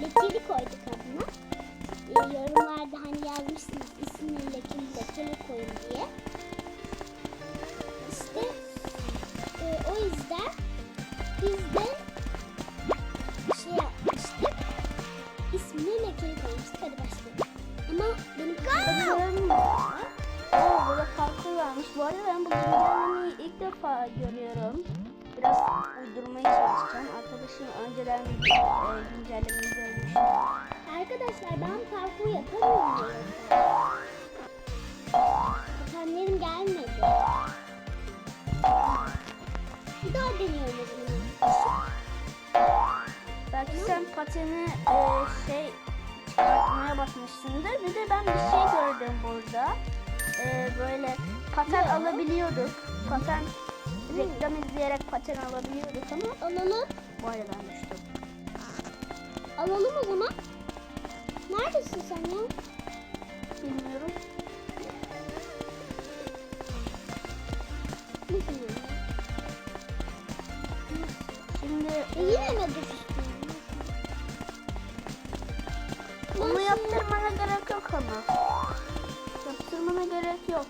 lekeli var. Koyduk Patenlerim gelmedi. Bir daha deniyorum o zaman. Belki sen pateni e, şey çıkartmaya basmışsındır. Bir de ben bir şey gördüm burada. E, böyle paten alabiliyorduk. Paten reklam izleyerek paten alabiliyorduk ama Alalım. bu arada ben düştüm. Alalım o zaman. Neredesin sen ya? Bilmiyorum. Şimdi E, yine mi düştün? Onu yaptırmana gerek yok ama. Yaptırmana gerek yok.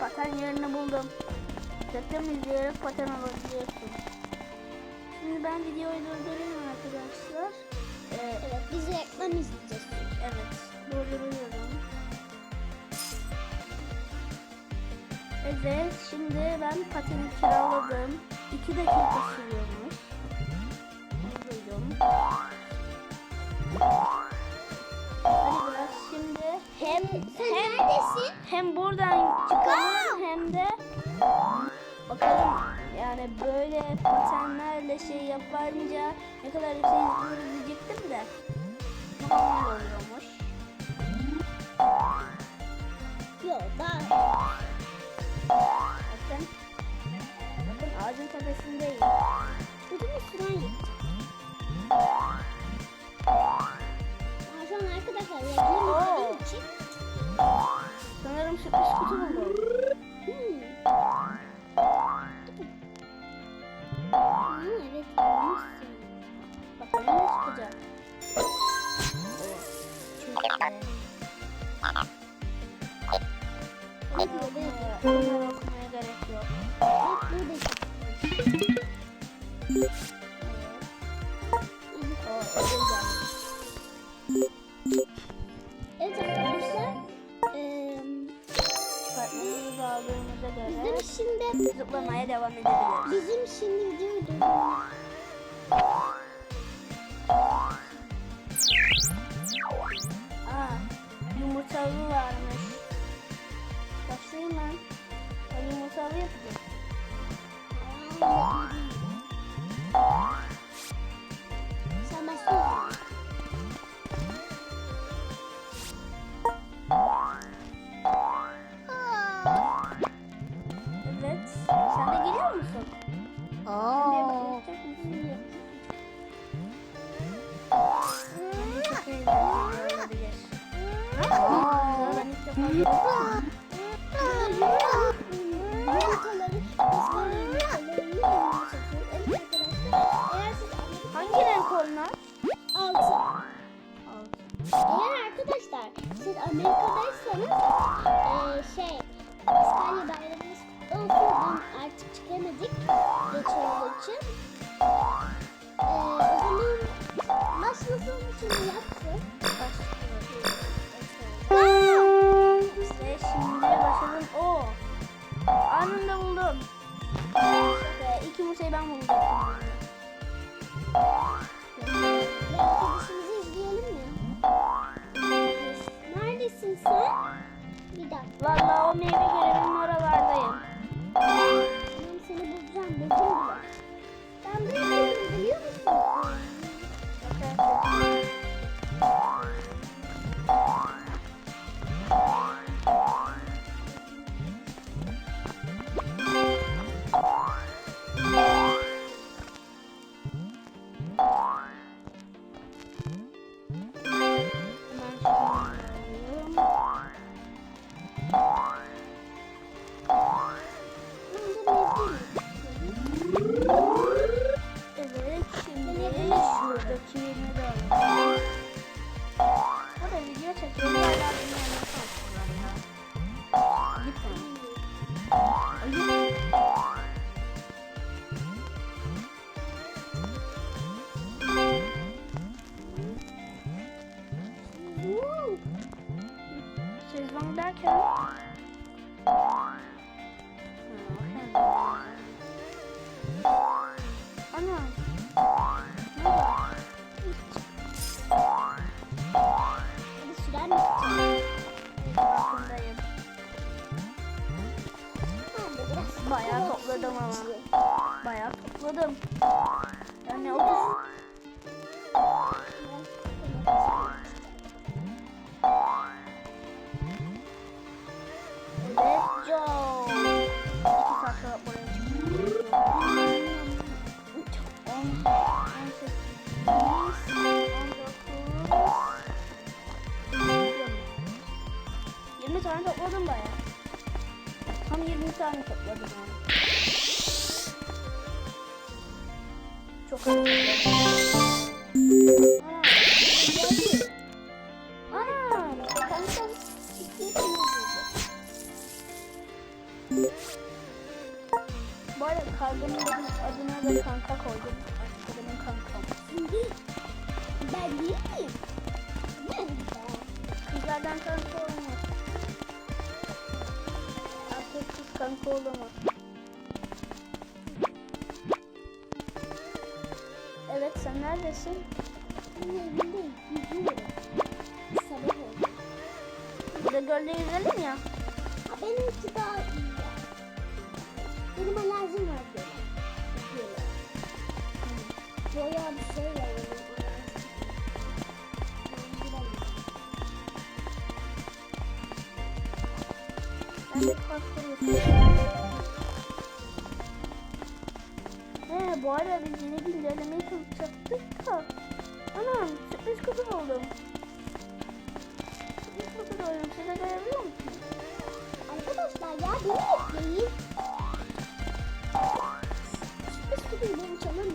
Paten yerini buldum. Reklam izleyerek paten alabiliyorsun. Şimdi ben videoyu durdurayım arkadaşlar. Ee, Evet biz reklam izleyeceğiz. evet durduruyorum. Evet şimdi ben pateni kiraladım. 2 dakika sürüyormuş. Duydum. Hadi biraz şimdi hem Sen hem neredesin? hem buradan çıkalım hem de bakalım yani böyle patenlerle şey yapınca ne kadar yüksek hızlı diyecektim de oluyormuş. Yok daha. Bakın. Bakın ağacın tepesindeyim. savı varmış. Bayağı topladım ama. Bayağı topladım. Yani 30 Evet Joe. İki saat sonra. Topladım bayağı. Tam 20 tane topladım yani. Çok az temizleyecek. Bu arada benim adına da kanka koydum. Artık benim kankam. Ben değil miyim? Ben de. Kızlardan kanka olmaz. Kanka olamaz. Evet sen neredesin? Ben evimdeyim. Yüzüyorum. Sabah oldu. Burada gölde yüzelim ya. Ha, benimki daha iyi. Benim alerjim var böyle. Böyle. Boya bir şey var He bu arada biz yeni güncellemeyi çalışacaktık da. Anam sürpriz kutu buldum. Sürpriz kutu buldum. Siz de görebiliyor musunuz? Arkadaşlar ya beni bekleyin. Sürpriz kutuyu ben çalamıyorum.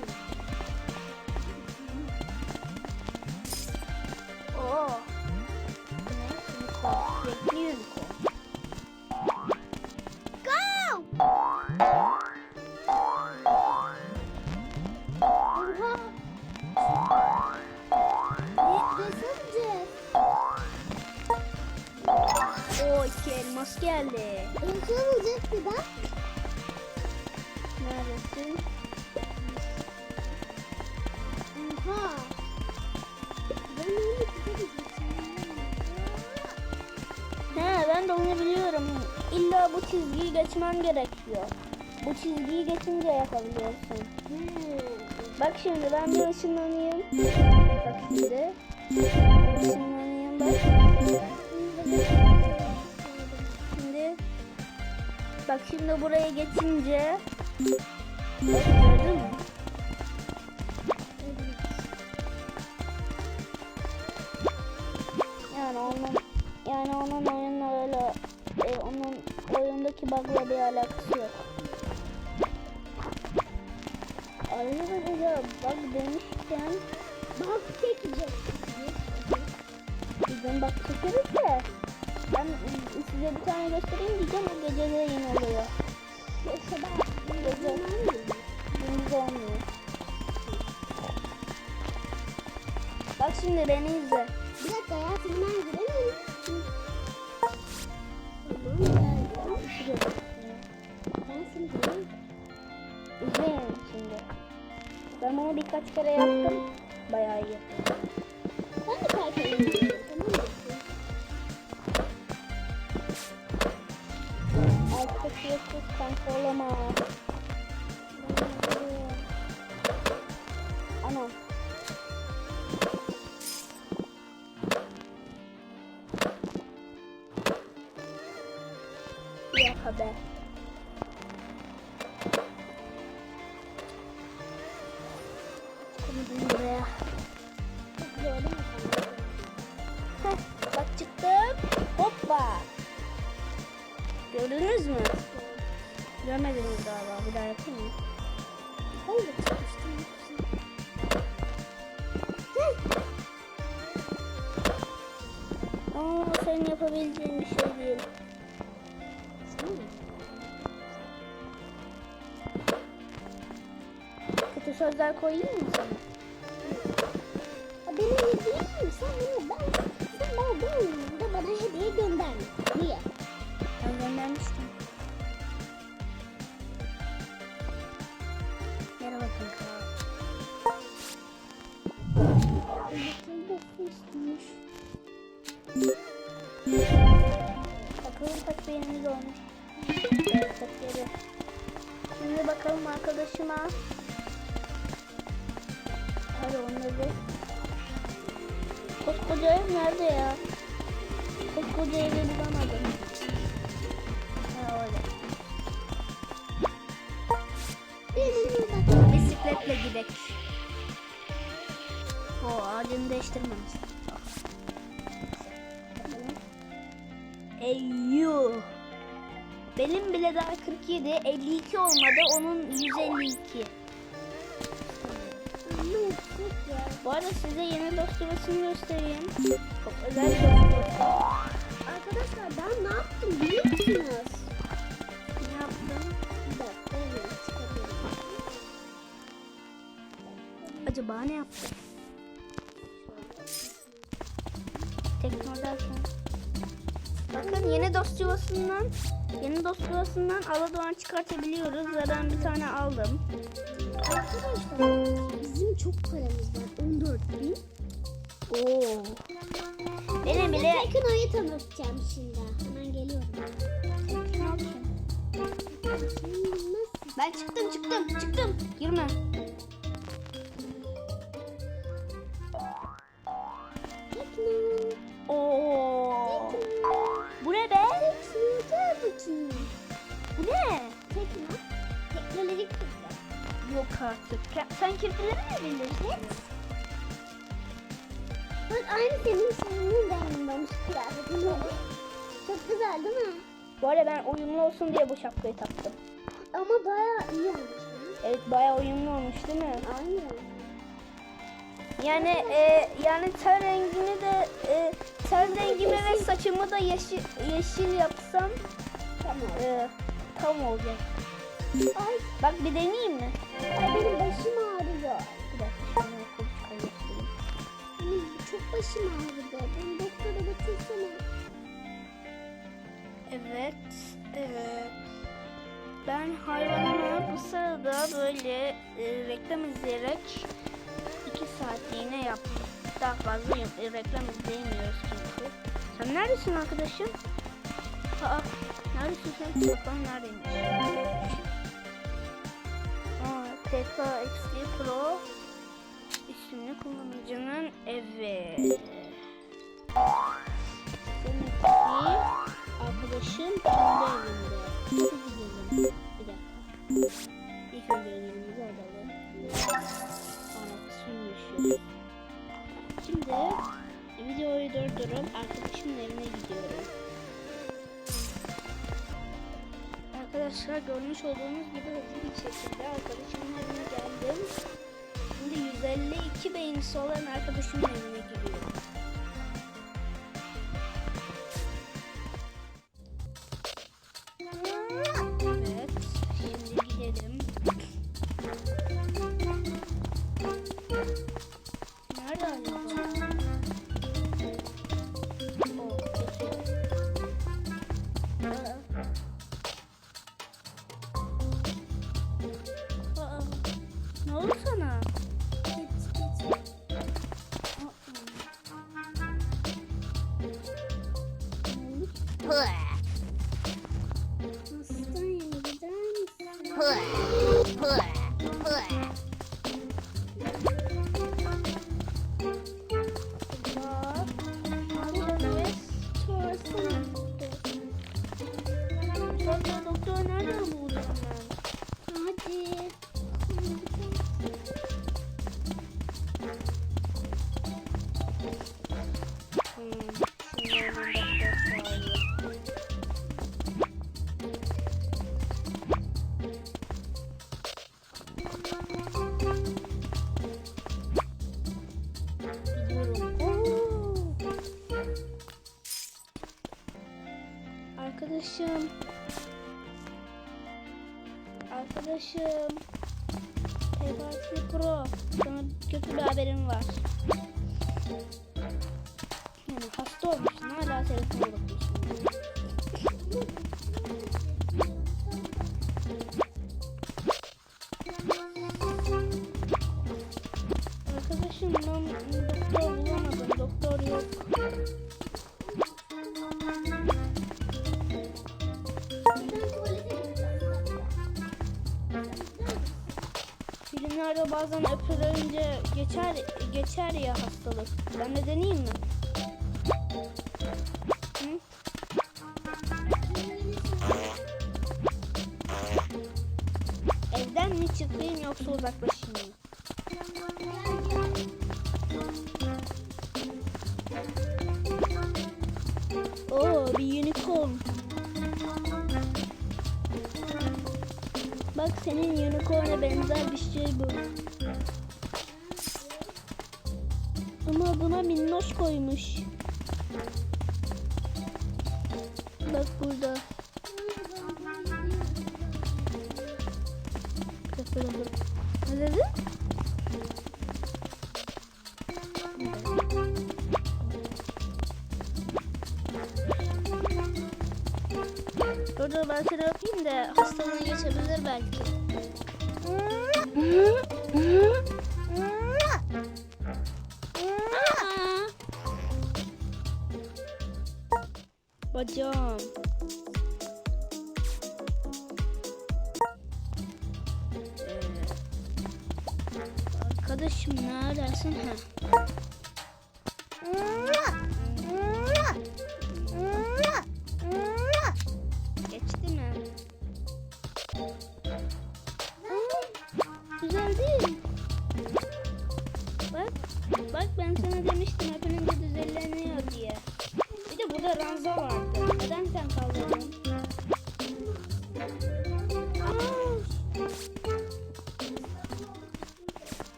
Oo. De onu biliyorum. İlla bu çizgiyi geçmen gerekiyor. Bu çizgiyi geçince yapabiliyorsun. Bak şimdi ben bir ışınlanayım. Bak şimdi. Işınlanayım bak. Şimdi. Bak şimdi buraya geçince. Bak bug'la bir alakası yok. Ayrıca bug demişken Bak çekecek. bir gün bak çekeriz de ben size bir tane göstereyim diyeceğim o geceleyin oluyor. Yoksa ben Gece. Gündüz olmuyor. Bak şimdi beni izle. Geldim. Ben görüyorum. İzleyin şimdi. Ben bunu birkaç kere yaptım. Bayağı iyi. Ben de. Tamam mı? Artık yoksuz kanka olamaz. Gördün mü sen? Heh, bak çıktım. Hoppa. Gördünüz mü? Görmediniz galiba. Bir daha yapayım mı? Hayır çıkmıştım. Ama senin yapabileceğin bir şey değil. Kötü sözler koyayım mı sana? Benim yediğim mi? Sen bunu ben, sen bana ben, ben bana hediye gönderme. Niye? Ben göndermiştim. Merhaba kanka. Elektriği basmıştmış. Bakalım kaç beğenimiz olmuş. Evet, yedi. Şimdi bakalım arkadaşıma. Hadi onları. Koskoca ev nerede ya? Koskoca evi bulamadım. Ha. Bisikletle gidelim. O ağacını değiştirmemiş. Eyyuh. Benim bile daha 47, 52 olmadı. Onun 152. Bu arada size yeni dosyasını göstereyim. Çok özel bir. Arkadaşlar ben ne yaptım biliyor musunuz? Ne yaptım? Dakika evet. Acaba ne yaptım? Teknoderken. Bakın yeni dosyasından yeni dosyasından Aladoğan çıkartabiliyoruz ve ben bir tane aldım. Arkadaşlar bizim çok paramız var. 14 bin. Oo. Benim bile Tekno'yu tanıtacağım şimdi. Hemen geliyorum. Ben çıktım çıktım çıktım. Girme. Kirpileri mi bilirsin? Bak aynı senin senin olmuş kıyafetin olmuş. Çok güzel değil mi? Bu arada ben uyumlu olsun diye bu şapkayı taktım. Ama bayağı iyi olmuş. Evet bayağı uyumlu olmuş değil mi? Aynen. Yani e, yani ten rengimi de e, ten rengimi ve saçımı da yeşil yeşil yapsam Tamam. e, tam olacak. Ay, Bak bir deneyeyim mi? Başım ağrıdı. Beni doktora götürsene. Evet, evet. Ben hayvanıma bu sırada böyle e, reklam izleyerek iki saatliğine yaptım. Daha fazla e, reklam izleyemiyoruz çünkü. Sen neredesin arkadaşım? Aa, neredesin sen? Bakalım neredeymiş? Aa, TKXD Pro isimli kullanıcının evi. Seninki arkadaşım kendi evinde. Nasıl gidelim? Bir dakika. İlk önce elimizi alalım. Anasıymış. Şimdi videoyu durdurup arkadaşımın evine gidiyorum. Arkadaşlar görmüş olduğunuz gibi hızlı bir şekilde arkadaşımın evine geldim. Şimdi 152 beğenisi olan arkadaşımın evine haberim var. Filmlerde bazen öpülünce geçer geçer ya hastalık. Ben de deneyeyim mi? Hı? Evden mi çıkayım yoksa uzaklaşayım bu. Ama buna minnoş koymuş. Bak burada. Ne dedi? Dur ben seni öpeyim de hastalığın geçebilir belki. Aa!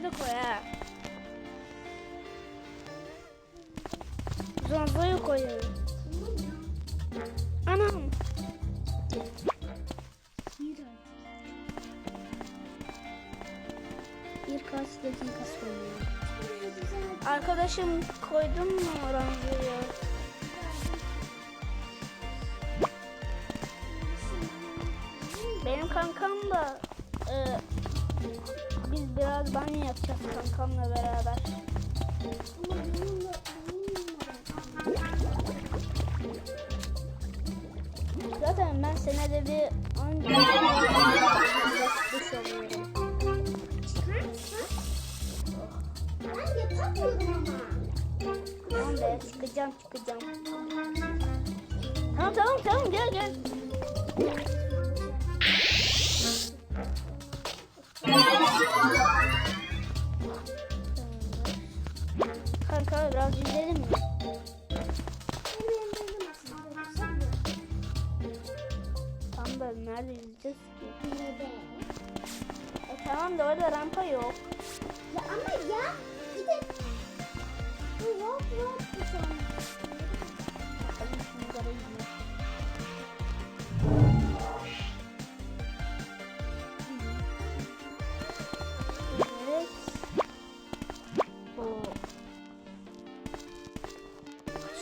Ranzayı da koy ha. Ranzayı koyuyorum. Anam. Birkaç dakika sonra. Arkadaşım koydun mu ranzayı? Kankamla beraber. Zaten ben senede bir anca duş alıyorum. Ben yapamıyorum ama. Tamam be çıkacağım çıkacağım. Tamam tamam tamam gel gel.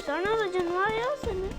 Tane aracın var ya senin?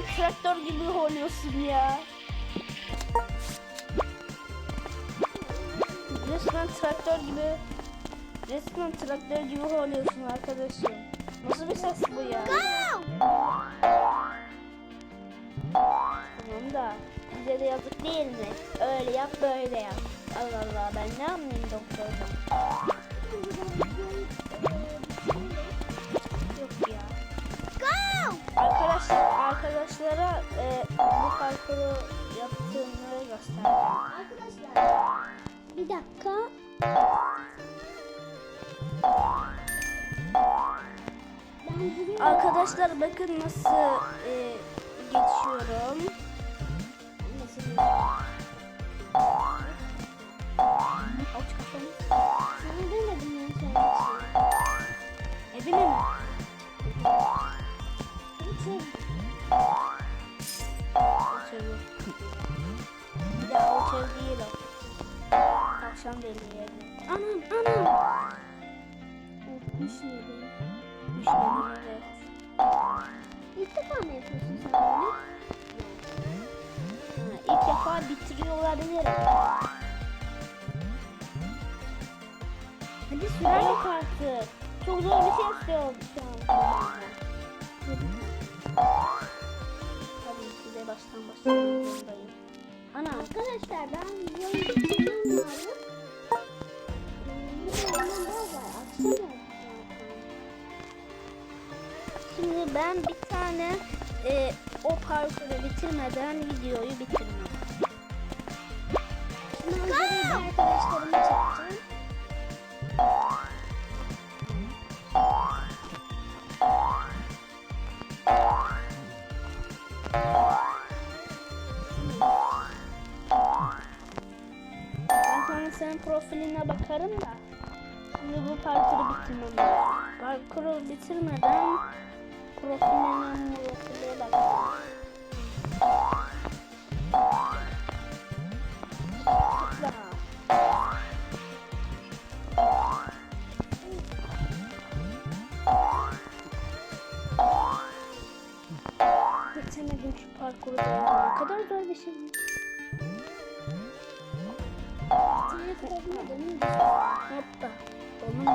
Resmen traktör gibi oluyorsun ya. Resmen traktör gibi. Resmen traktör gibi oluyorsun arkadaşım. Nasıl bir ses bu ya? Tamam da bize de yazık değil mi? Öyle yap böyle yap. Allah Allah ben ne anlayayım doktordan? arkadaşlara e, bu parkuru yaptığımı gösterdim. Arkadaşlar bir dakika. Arkadaşlar bakın nasıl e, geçiyorum. Nasıl Aç kafanı. Sana demedim ben söylemişim. Evine mi? Deliği evi. Anam anam. Düşmedim. Düşmedim evet. İlk defa mı yapıyorsun sen bunu? İlk defa bitiriyor olabilirim. Hadi Süren yok artık. Çok zor bir şey istiyor şu an. Tabii size baştan başlamak zorundayım. Ana Arkadaşlar ben videonun bitirmem lazım. Ben bir tane e, o parkuru bitirmeden videoyu bitirmem. Manzarayı da arkadaşlarıma çekeceğim. Ben sonra senin profiline bakarım da. Şimdi bu parkuru bitirmem lazım. Parkuru bitirmeden profiline profiline bakarım. Tıkla. Bitiremedim şu parkuru da. Ne kadar zor bir şey. Hoppa. Onun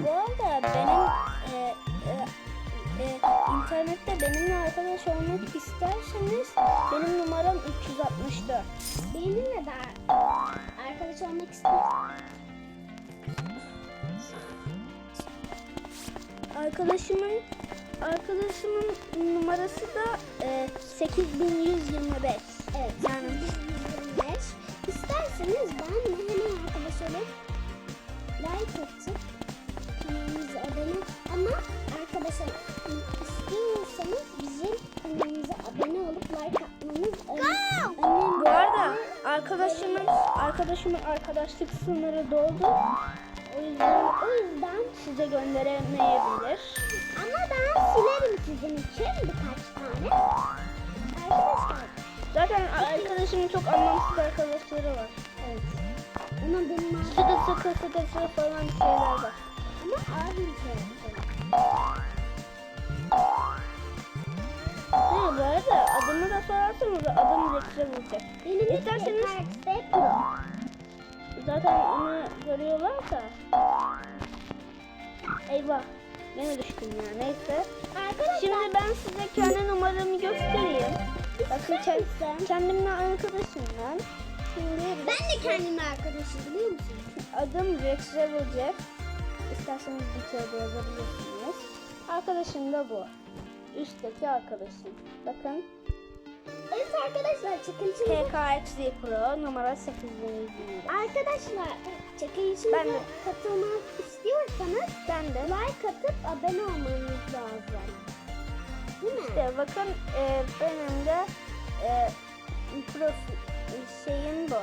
bu arada benim e, e, e, internette benimle arkadaş olmak isterseniz benim numaram 364. Benimle de arkadaş olmak istiyor. Arkadaşımın arkadaşımın numarası da e, 8125. Evet. Yani 125. İsterseniz ben hemen arkadaş olup like atıp kanalımıza abone ama arkadaşlar istiyorsanız bizim kanalımıza abone olup like atmanız önemli. bu arada arkadaşımın arkadaşımın arkadaşlık sınırı doldu. O yüzden O yüzden size gönderemeyebilir. ama ben silerim sizin için birkaç tane. Arkadaşlar Zaten arkadaşımın çok anlamsız arkadaşları var. evet. Ama benim Sıkı sıkı sıkı sıkı falan şeyler var. Ama abim şey. Ha bu arada adımı da sorarsanız adım Rekse bulacak. Benim İsterseniz- Pro. Zaten onu görüyorlar da. Eyvah. Beni düştüm ya neyse. Arkadaşlar Şimdi ben size kendi numaramı göstereyim. Bakın ister ke- misin? kendimle arkadaşım ben. Şimdi Ben de kendime arkadaşım biliyor musun? adım Rex Revelcef. İsterseniz bir kere yazabilirsiniz. Arkadaşım da bu. Üstteki arkadaşım. Bakın Evet arkadaşlar çekilişimize PKXD Pro numara 8120. arkadaşlar çekilişimize Ben de. katılmak istiyorsanız Ben de like atıp abone olmanız lazım. Değil mi? İşte bakın e, benim de e, profil şeyim bu.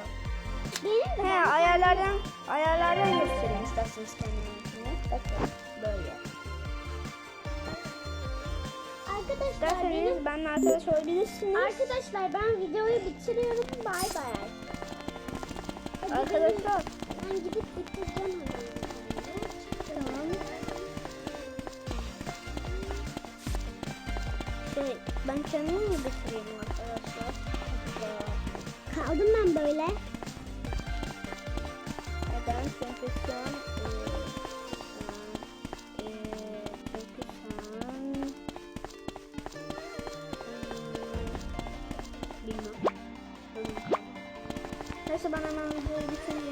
Benim de He ayarlardan ayarlardan göstereyim isterseniz kendininkini. Bakın böyle. Arkadaşlar benim benimle arkadaş olabilirsiniz. Arkadaşlar ben videoyu bitiriyorum. Bay bay. Hadi Arkadaşlar. Ben, ben gidip bitireceğim hemen. Tamam. Şey, ben kendimi mi bitireyim arkadaşlar? Kaldım ben böyle. Neden? Çünkü şu an Neyse ben hemen